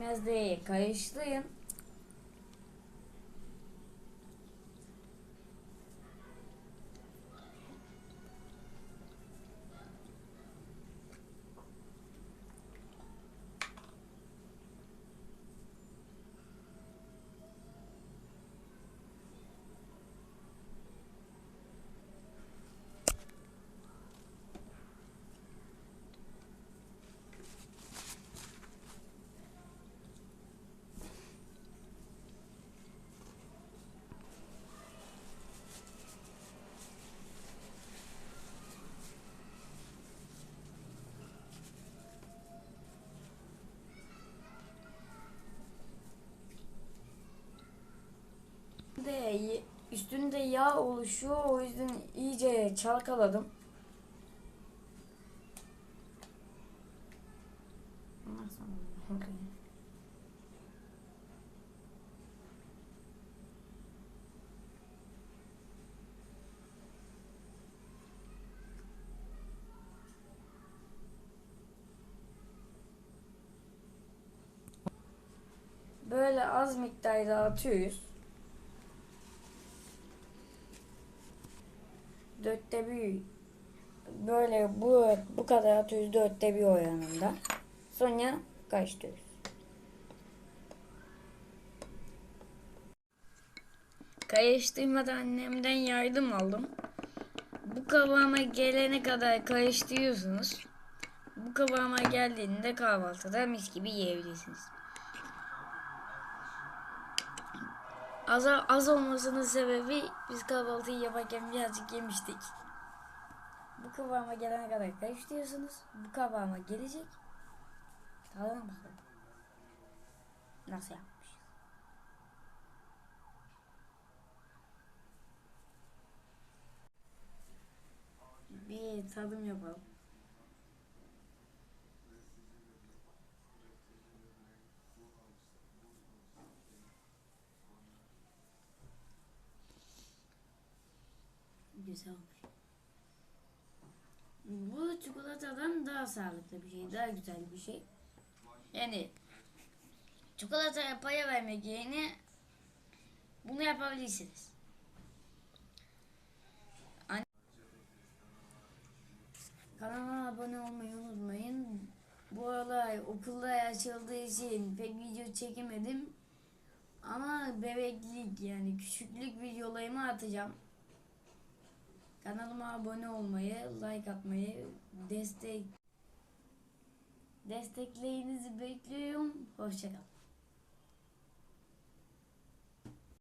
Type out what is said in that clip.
pekmezle karıştırın. De üstünde yağ oluşuyor. O yüzden iyice çalkaladım. Böyle az miktarda atıyoruz. Dörtte bir böyle bu bu kadar atıyoruz dörtte bir oranında. Sonra karıştırıyoruz. Karıştırmadan annemden yardım aldım. Bu kıvama gelene kadar karıştırıyorsunuz. Bu kıvama geldiğinde kahvaltıda mis gibi yiyebilirsiniz. Az, az olmasının sebebi biz kahvaltıyı yaparken birazcık yemiştik. Bu kıvama gelene kadar karıştırıyorsunuz. Bu kıvama gelecek. Tadına bakalım. Nasıl yapmış? Bir tadım yapalım. Güzel olmuş. Bu çikolatadan daha sağlıklı bir şey, daha güzel bir şey. Yani çikolataya paya vermek yerine bunu yapabilirsiniz. An- Kanalıma abone olmayı unutmayın. Bu aralar okullar açıldığı için pek video çekemedim. Ama bebeklik yani küçüklük videolarımı atacağım. Kanalıma abone olmayı, like atmayı, destek desteklerinizi bekliyorum. Hoşçakalın.